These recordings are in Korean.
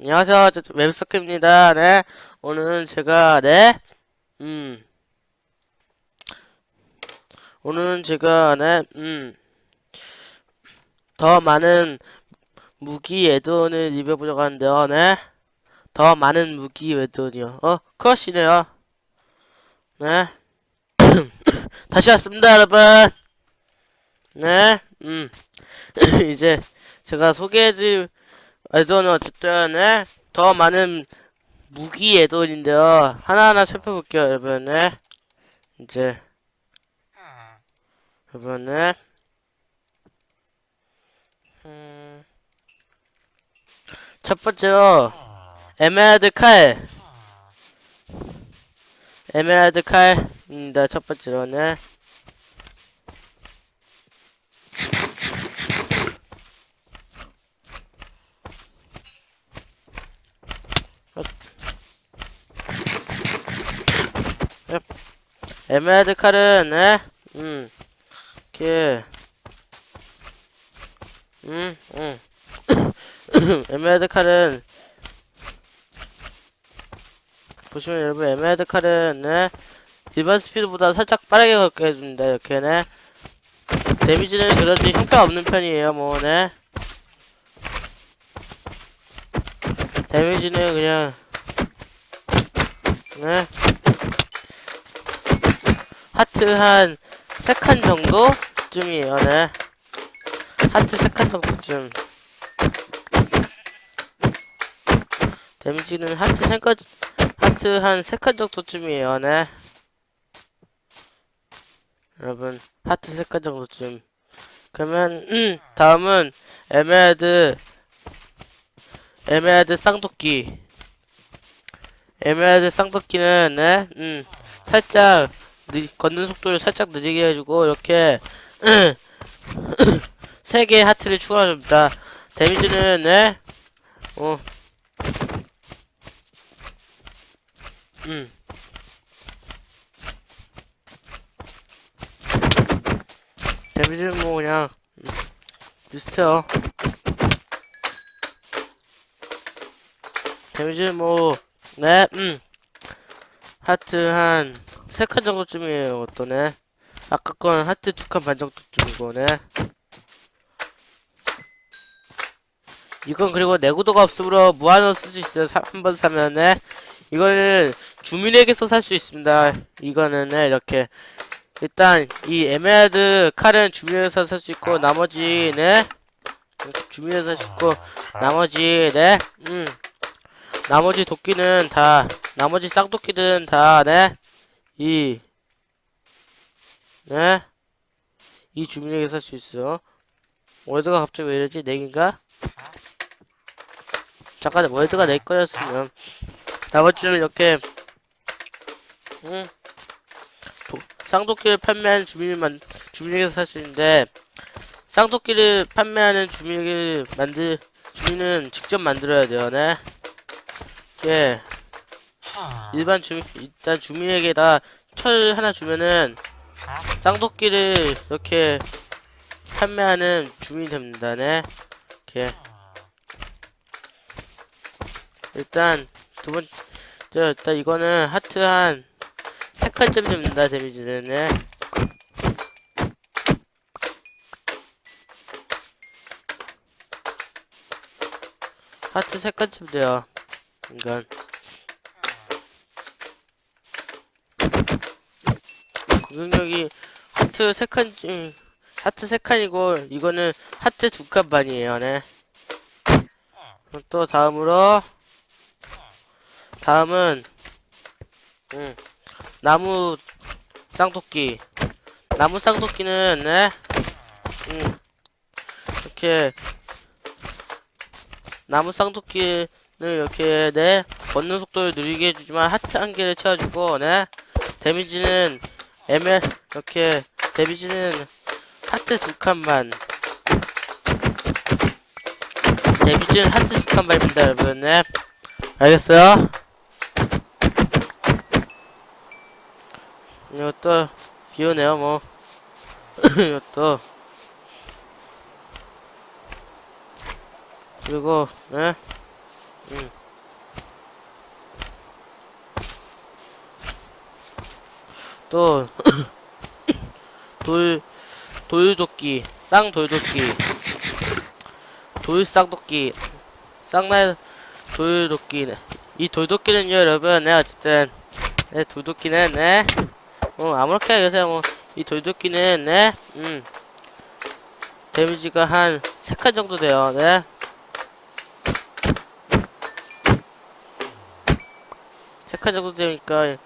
안녕하세요. 저 웹스크입니다. 네. 오늘은 제가, 네. 음. 오늘은 제가, 네. 음. 더 많은 무기 애돈을 리뷰해보려고 하는데요. 네. 더 많은 무기 애돈이요. 어, 크러쉬네요. 네. 다시 왔습니다, 여러분. 네. 음. 이제 제가 소개해드릴 애돈은 어쨌든 네? 더 많은 무기 애돈인데요. 하나하나 살펴볼게요, 여러분. 네? 이제 여러분, 네? 음, 첫 번째로 에메랄드 칼 에메랄드 칼입니다. 첫 번째로, 네. 에메랄드 칼은, 네? 음, 이렇게, 음, 음. 에메랄드 칼은, 보시면 여러분, 에메랄드 칼은, 네? 일반 스피드보다 살짝 빠르게 걷게 해줍니다, 이렇게, 네? 데미지는 그런지 효과 없는 편이에요, 뭐, 네? 데미지는 그냥, 네? 하트 한 세 칸 정도쯤이에요, 네. 하트 세 칸 정도쯤. 데미지는 하트 세 칸, 하트 한 세 칸 정도쯤이에요, 네. 여러분, 하트 세 칸 정도쯤. 그러면, 음, 다음은, 에메랄드, 에메랄드 쌍도끼. 에메랄드 쌍도끼는, 네, 음, 살짝, 느, 걷는 속도를 살짝 느리게 해주고 이렇게 세 개의 하트를 추가해줍니다. 데미지는 네, 어, 음, 데미지는 뭐 그냥 음, 비슷해요. 데미지는 뭐 네, 음, 하트 한 세 칸 정도쯤이에요, 어떠네. 아까 건 하트 두 칸 반 정도쯤이고네. 이건 그리고 내구도가 없으므로 무한으로 쓸 수 있어요. 한 번 사면은. 이거는 주민에게서 살 수 있습니다. 이거는 네, 이렇게. 일단 이 에메랄드 칼은 주민에서 살 수 있고 나머지는 이렇게 주민에서 살 수 있고 나머지 네, 음, 나머지 도끼는 다 나머지 쌍도끼들은 다 네. 이, 네? 이 주민에게 살 수 있어. 월드가 갑자기 왜 이러지? 내긴가? 잠깐, 월드가 내 거였으면. 나머지는 이렇게, 응? 도, 쌍도끼를 판매하는 주민만, 주민에게서 살 수 있는데, 쌍도끼를 판매하는 주민에게 만들, 주민은 직접 만들어야 돼요, 네? 이게, 일반 주민 일단 주민에게 다 철 하나 주면은 쌍도끼를 이렇게 판매하는 주민이 됩니다. 네. 이렇게 일단 두 번째 일단 이거는 하트 한 세 칸쯤 됩니다. 데미지는 네. 하트 세 칸쯤 돼요. 그러니까 공격력이 하트 세 칸, 음, 하트 세 칸이고, 이거는 하트 두칸 반이에요, 네. 또 다음으로, 다음은, 음, 나무 쌍토끼. 나무 쌍토끼는, 네. 음, 이렇게, 나무 쌍토끼는 이렇게, 네. 걷는 속도를 느리게 해주지만, 하트 한 개를 채워주고, 네. 데미지는 애매 이렇게 데미지는 하트 두 칸만. 데미지는 하트 두 칸만 입니다 여러분. 네. 알겠어요? 이것도 비오네요 뭐. 이것도. 그리고 네, 음. 또 돌, 돌도끼, 쌍돌도끼, 돌쌍도끼, 쌍날 돌도끼. 이 돌도끼는요, 여러분, 네, 어쨌든, 네, 돌도끼는, 네, 어, 아무렇게나 여세요, 뭐, 이 돌도끼는, 네, 음, 데미지가 한 3칸 정도 돼요, 네. 세 칸 정도 되니까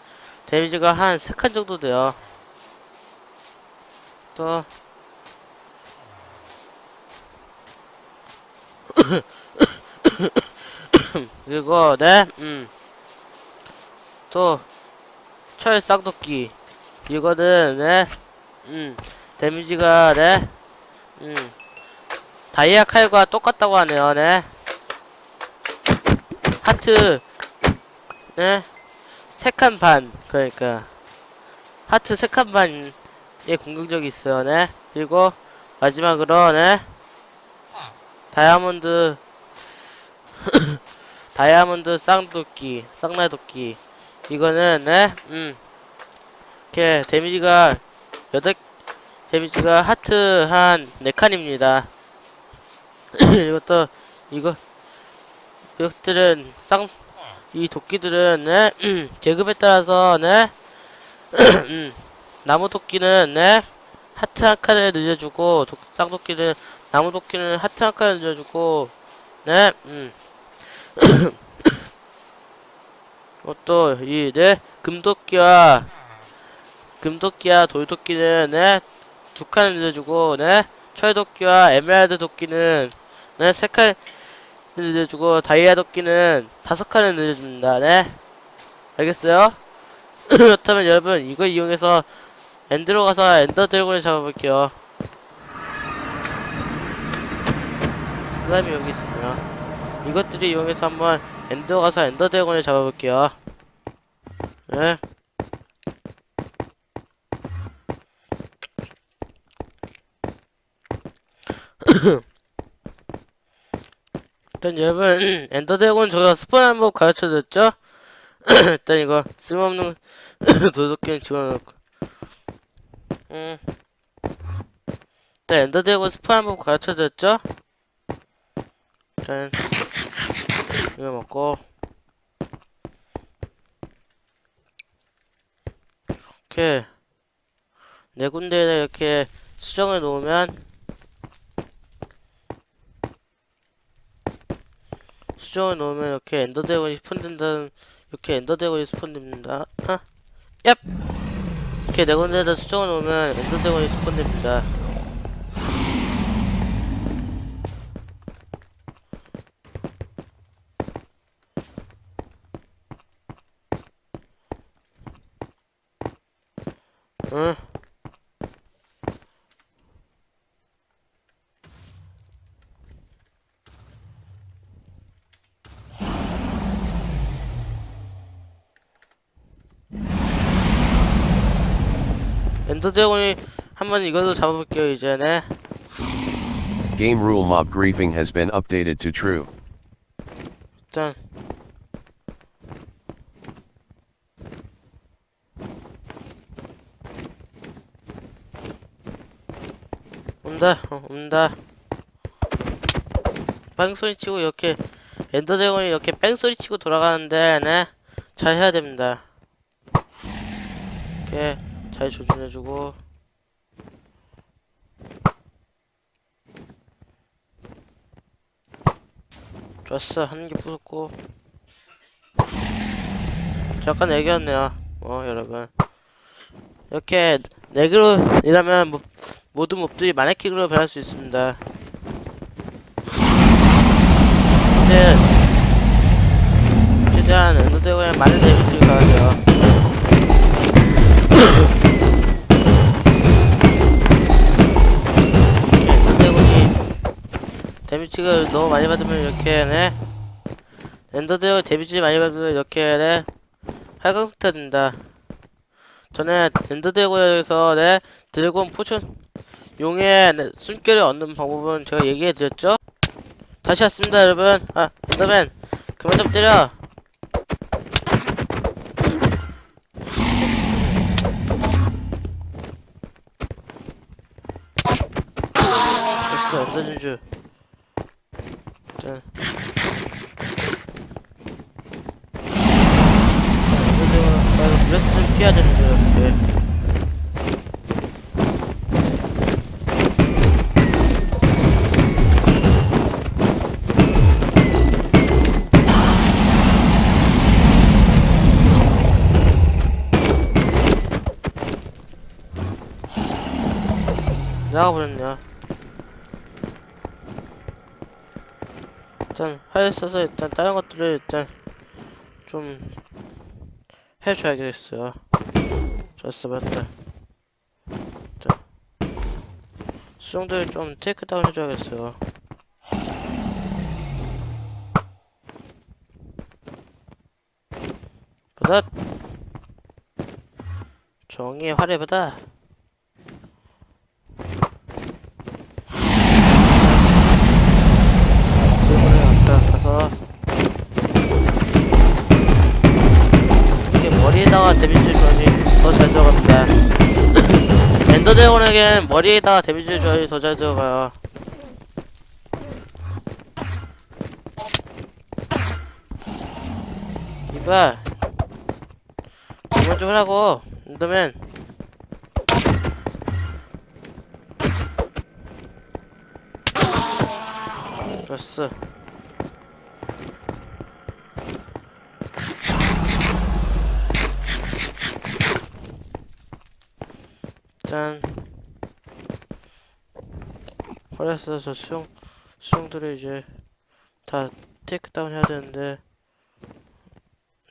데미지가 한 3칸 정도 돼요. 또 그리고 네, 음. 또 철 쌍도끼 이거는 네, 음. 데미지가 네, 음. 다이아 칼과 똑같다고 하네요, 네. 하트 네, 세칸 반, 그러니까 하트 세칸 반의 공격력이 있어요, 네. 그리고 마지막으로 네, 다이아몬드 다이아몬드 쌍도끼, 쌍날도끼. 이거는 네, 음, 이렇게 데미지가 여덟 데미지가 하트 한네 칸입니다. 이것도 이거 이것들은 쌍 이 도끼들은 네, 음, 계급에 따라서 네, 음, 나무 도끼는 네, 하트 한 칸을 늘려주고 도, 쌍도끼는 나무 도끼는 하트 한 칸을 늘려주고 네, 음. 또 이 네, 금도끼와 금도끼와 돌도끼는 네, 두 칸을 늘려주고 네, 철도끼와 에메랄드 도끼는 네, 세 칸. 늘려주고 다이아 도끼는 다섯 칸을 늘려줍니다. 네. 알겠어요? 그렇다면 여러분 이걸 이용해서 엔드로 가서 엔더 드래곤을 잡아볼게요. 슬라임이 여기 있습니다. 이것들을 이용해서 한번 엔더 가서 엔더 드래곤을 잡아볼게요. 네. 일단 여러분 엔더 드래곤 제가 스폰하는 법 가르쳐줬죠? 일단 이거 쓸모없는 도둑기는 집어넣고 음. 일단 엔더 드래곤 스폰하는 법 가르쳐줬죠? 일단 이거 먹고 이렇게 네 군데에 이렇게 수정해 놓으면 수정을 놓으면 이렇게 엔더 드래곤이 스폰된다는 이렇게 엔더 드래곤이 스폰됩니다. 아, 얍! 이렇게 네 군데에다 수정을 놓으면 엔더 드래곤이 스폰됩니다. 엔더 드래곤이 한번 이것도 잡아볼게요 이제는. Game rule mob griefing has been updated to true. 일단. 온다 어, 온다. 뺑소리 치고 이렇게 엔더 드래곤이 이렇게 뺑소리 치고 돌아가는데 네잘 해야 됩니다. 이렇게 잘 조준해주고. 좋았어. 한 개 부쉈고. 잠깐 애기였네요. 어 여러분. 이렇게 네 뭐, 모든 몹들이 마네킹으로 변할 수 있습니다. 최대한 엔더드래곤에 많은 데미지를 가하죠 데미지가 너무 많이 받으면 이렇게 네. 엔더드래곤 데미지 많이 받으면 이렇게 네. 활강스타 된다. 전에 엔더드래곤에서 네. 드래곤 포션 용의 네, 숨결을 얻는 방법은 제가 얘기해 드렸죠? 다시 왔습니다 여러분. 아 엔더맨 그만 좀 때려. 됐어 엔더 진주 나가버렸네요. 일단 화를 써서 일단 다른 것들을 일단 좀 해줘야겠어요. 좋았어 맞다. 자 수정들 좀 테이크다운 해줘야겠어요. 받아 정의의 받아 엔더 드래곤에겐 머리에다가 데미지 줘야지 더잘 들어가요 이봐. 그만 좀 하라고 엔더맨. 됐어 짠 그래서 저 수영 수영들을 이제 다 테이크다운 해야 되는데.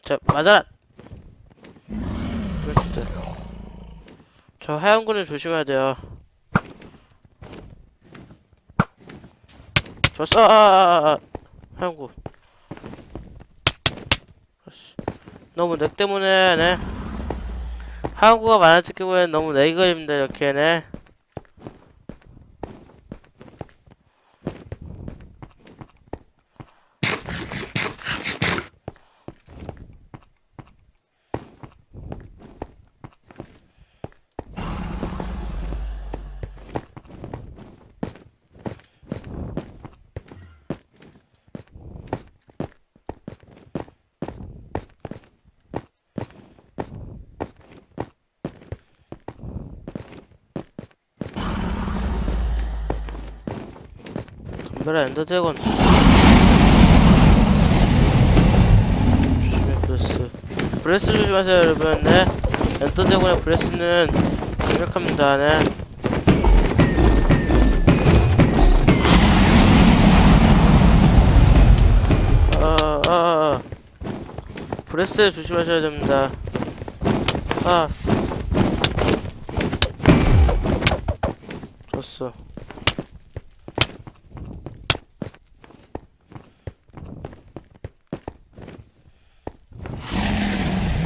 자 맞아라 저 하얀 군을 조심해야 돼요. 좋았어! 아, 아, 아, 아. 하얀군. 그렇지. 너무 렉 때문에 네 한국어가 많아질 경우에는 너무 렉이 걸립니다 이렇게 네 덤벼라 엔더 드래곤. 조심해 브레스. 브레스 조심하세요 여러분. 네. 엔더 드래곤의 브레스는 강력합니다. 네. 아, 아, 아. 브레스 조심하셔야 됩니다. 아 좋았어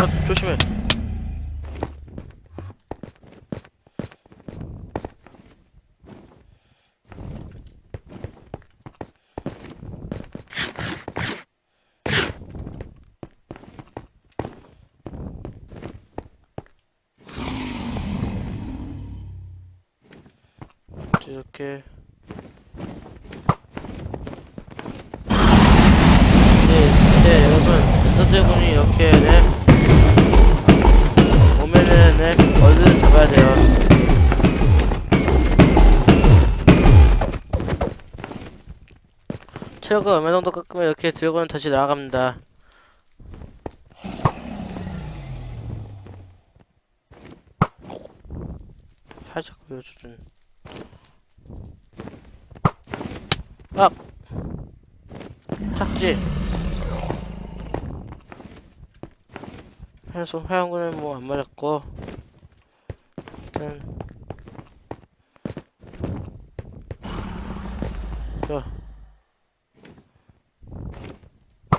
아, 조심해. 체력을 어느 정도 깎으면 이렇게 드래곤은 다시 날아갑니다. 살짝 보여주는 아! 착지. 해서 화양군은 뭐 안 맞았고. 일단 자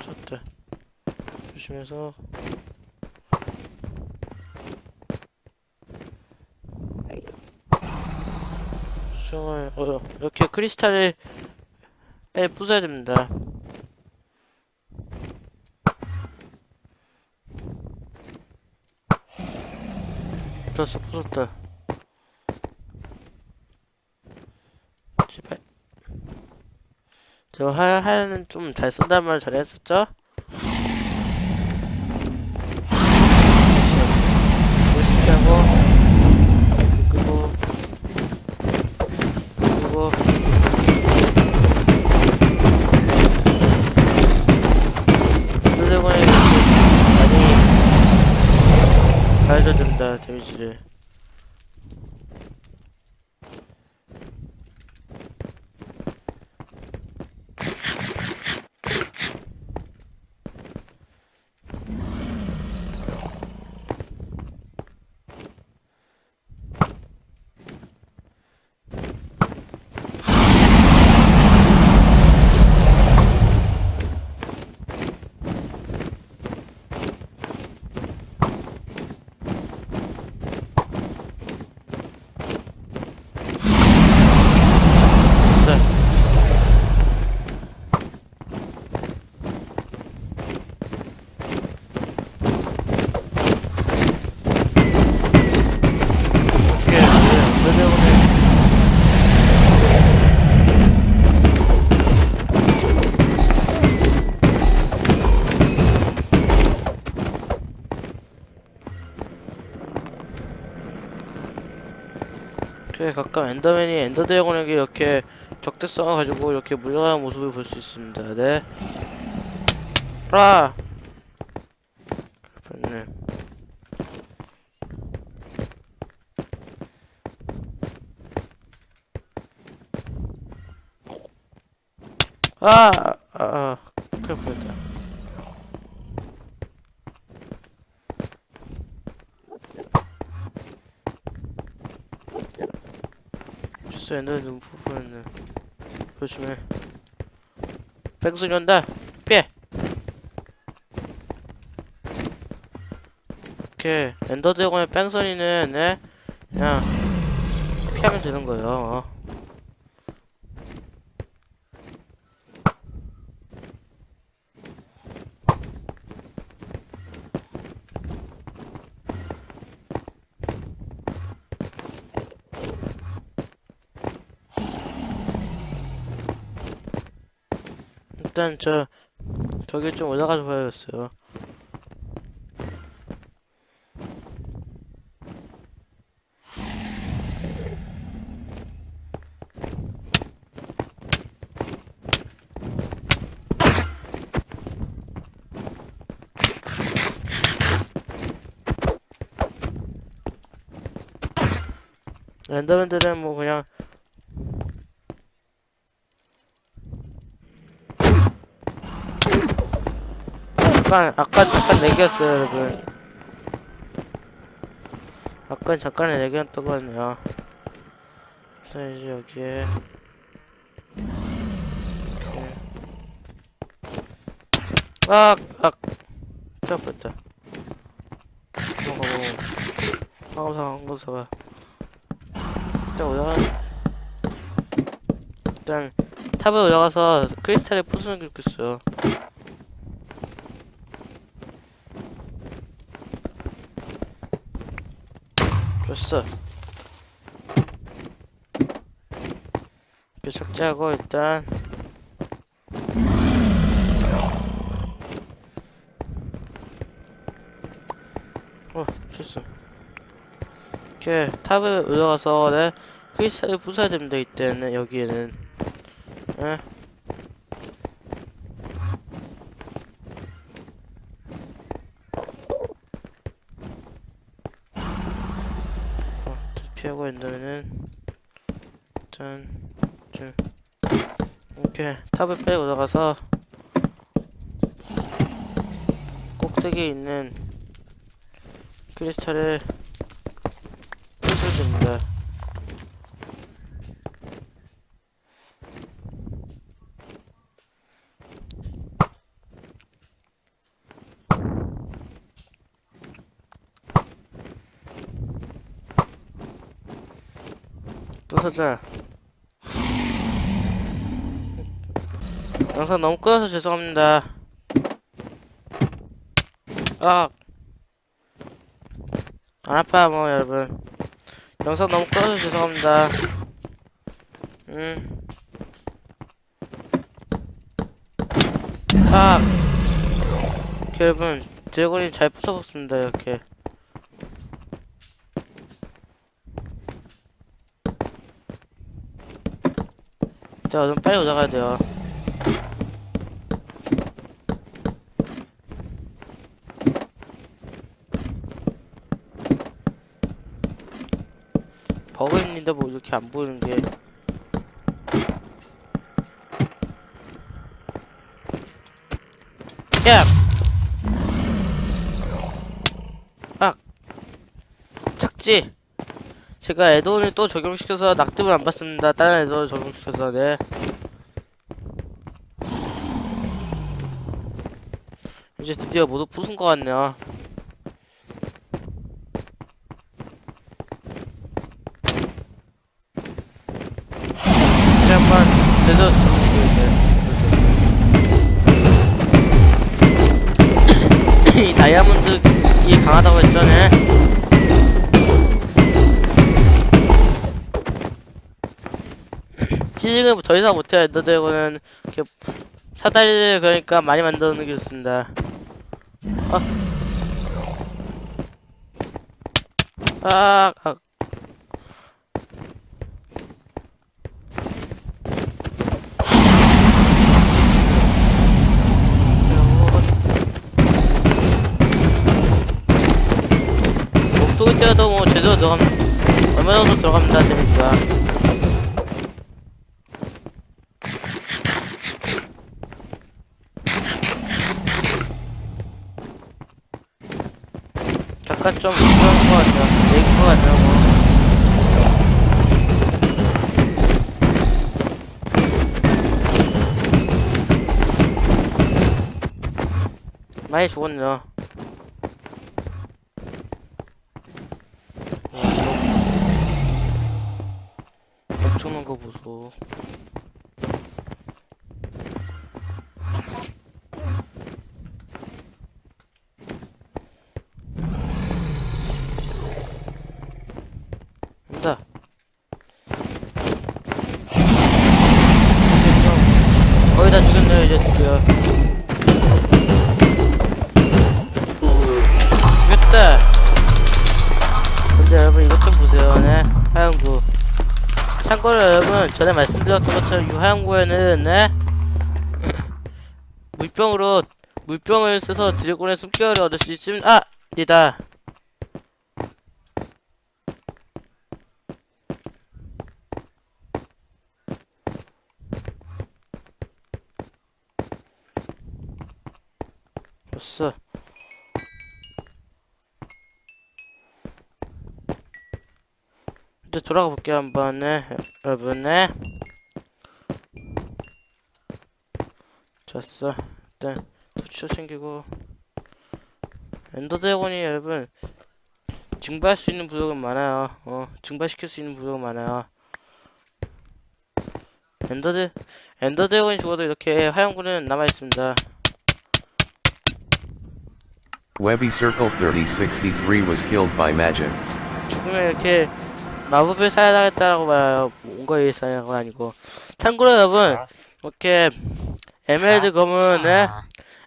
쳤다 조심해서 수정을 어 이렇게 크리스탈을 빨리 부숴야 됩니다. 부쉈어, 부쉈다. 제발. 저 할, 할는 좀잘 쓴단 말 잘했었죠? 가끔 엔더맨이 엔더 드래곤에게 이렇게 적대성을 가지고 이렇게 물려가는 모습을 볼 수 있습니다. 네. 라. 그렇네. 아, 아, 아, 큰일 뻔했다. 진짜 엔더 눈 부분은 조심해. 백순이 온다. 피해. 오케이. 엔더 드래곤의 뺑소니는 네 그냥 피하면 되는 거예요. 어. 일단 저 저기 좀 올라가서 봐야겠어요. 랜더맨들은 뭐 그냥 잠깐 아까 잠깐 내기였어요 여러분 아까 잠깐 내기였더군요 자 이제 여기에. 아! 아! 잡았다 어어 항상 항공사가 일단 올라가 일단 탑에 올라가서 크리스탈을 부수는 게 좋겠어 요 좋았어. 이렇게 삭제하고 일단 어 실수. 이렇게 탑에 올라가서 네 크리스탈을 부숴야 됩니다 이때는 여기에는 예. 어, 피하고 있다면은 일단 좀 이렇게 탑을 빼고 올라가서 꼭대기에 있는 크리스탈을 부수면 됩니다. 또 사자. 영상 너무 끊어서 죄송합니다. 아. 안 아파요, 뭐, 여러분. 영상 너무 끊어서 죄송합니다. 음. 아. 여러분, 드래곤이 잘 부숴봤습니다, 이렇게. 자, 그럼 빨리 올라가야 돼요. 버그입니다, 뭐 이렇게 안 보이는 게. 야! 아! 착지! 제가 애드온을 또 적용시켜서 낙deb을 안 받습니다. 다른 애드온 적용시켜서, 네. 이제 드디어 모두 부순 것 같네요. 했잖아. 힐링을 더 이상 못해요, 엔더드래곤은. 사다리를 그러니까 많이 놓는 게 좋습니다. 아. 아, 아. 때도 뭐 제대로 들어갑 얼마 정도 들어갑니다 데미지가 잠깐 좀 그런 거 같아요. 거 같아요 뭐. 많이 죽었네요 전에 말씀드렸던 것처럼 이 화양고에는 네? 물병으로 물병을 써서 드래곤의 숨결을 얻을 수 있습니다. 아! 니다. 됐어. 이제 돌아가 볼게요 한번 네 여러분 네 좋았어. 일단 토치도 챙기고. 엔더드래곤이 여러분 증발할 수 있는 부족은 많아요. 어 증발시킬 수 있는 부족은 많아요. 엔더드 엔더드래곤이 죽어도 이렇게 화염구는 남아있습니다. Webby Circle 3063 was killed by magic. 죽으면 이렇게 마법을 사용하겠다라고 말해요. 뭔가에 사용한 건 아니고. 참고로 여러분, 이렇게 에메랄드 검은, 네?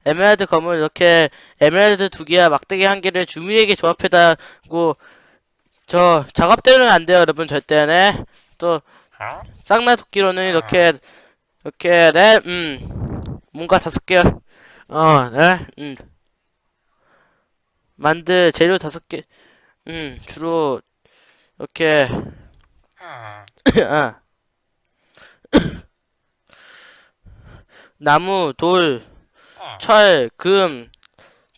에메랄드 검은 이렇게 에메랄드 두 개와 막대기 한 개를 주민에게 조합해다고 저 작업대로는 안 돼요, 여러분 절대 네. 또 쌍나 도끼로는 이렇게 이렇게 네, 음, 뭔가 다섯 개, 어, 네, 음, 만들 재료 다섯 개, 음, 주로 이렇게 아. 나무, 돌, 철, 금,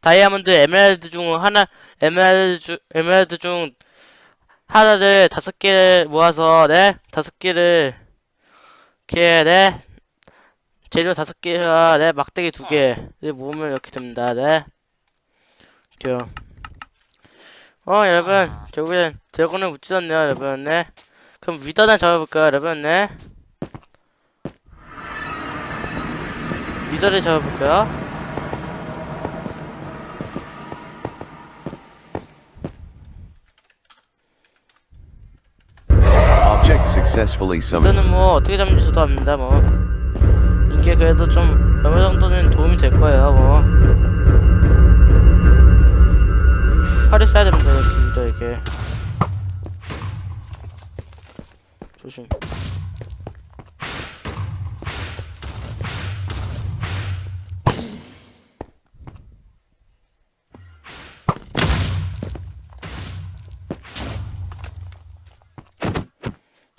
다이아몬드, 에메랄드 중 하나, 에메랄드 중, 에메랄드 중 하나를 다섯 개를 모아서, 네? 다섯 개를, 이렇게, 네? 재료 다섯 개와, 네? 막대기 두 개를 모으면 이렇게 됩니다, 네? 이렇게요. 어, 여러분, 결국엔 드래곤을 못 찢었네요, 여러분, 네? 그럼 위단을 잡아볼까요, 여러분, 네? 미더를 잡아볼까요? 미더는 뭐 어떻게 잡는지 저도 압니다 뭐 이게 그래도 좀 어느 정도는 도움이 될 거예요 뭐 팔이 써야 됩니다 미더에게 조심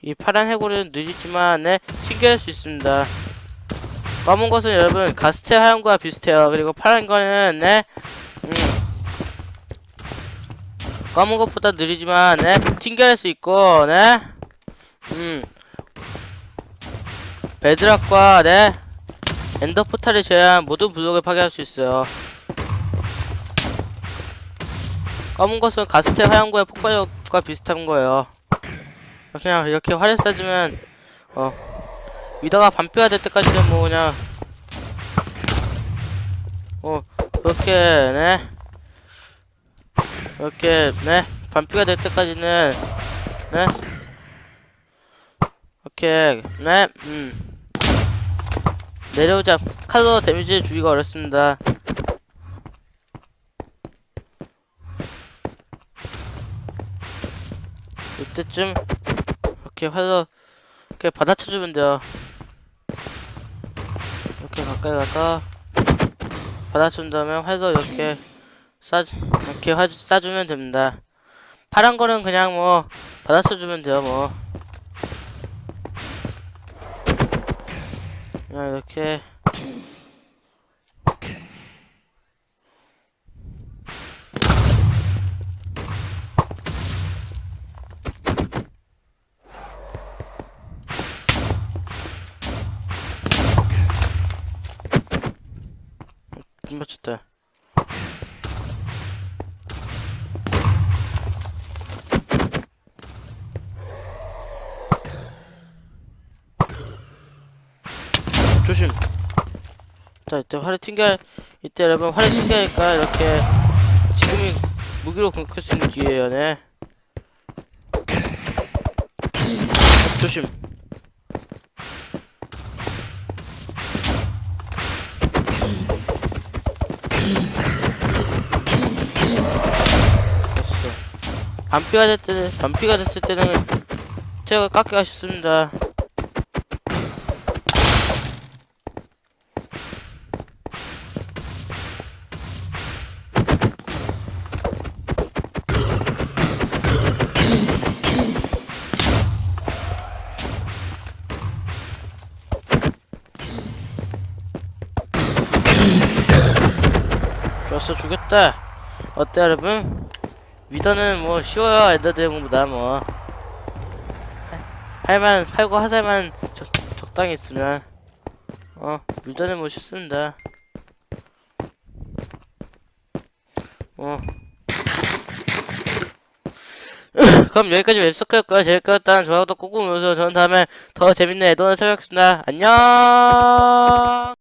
이 파란 해골은 느리지만 네, 튕겨낼 수 있습니다. 검은 것은 여러분 가스체 하얀과 비슷해요. 그리고 파란 거는 네, 음, 검은 것보다 느리지만 네, 튕겨낼 수 있고 네, 음, 베드락과 네, 엔더 포탈을 제외한 모든 블록을 파괴할 수 있어요. 검은 것은 가스체 하얀과의 폭발력과 비슷한 거예요. 그냥 이렇게 활을 쏴주면 어 위다가 반피가 될 때까지는 뭐 그냥 어 그렇게 네 이렇게 네 반피가 될 때까지는 네. 이렇게 네음. 내려오자. 카드 데미지를 주기가 어렵습니다. 이때쯤 이렇게 활로 이렇게 받아쳐주면 돼요. 이렇게 가까이 가서 받아준 다음에 활도 이렇게 쏴 이렇게 화 쏴주면 됩니다. 파란 거는 그냥 뭐 받아쳐주면 돼요 뭐. 그냥 이렇게 못 맞췄다. 조심. 자, 이때 활을 튕겨, 이때 여러분 활을 튕겨니까 이렇게 지금이 무기로 공격할 수 있는 기회예요, 네. 조심. 반피가 될 때는, 반피가 됐을 때는 제가 깎기가 쉽습니다. 좋았어 죽였다. 어때 여러분? 위더는 뭐 쉬워요 엔더 대공보다 뭐. 할만 팔고 하살만 적, 적당히 있으면. 어 위더는 뭐 쉽습니다. 어. 그럼 여기까지 웹소크일 거야 재밌겠다는 좋아요도 꾹꾹 눌러주세요. 저는 다음에 더 재밌는 애도를 찾아뵙겠습니다. 안녕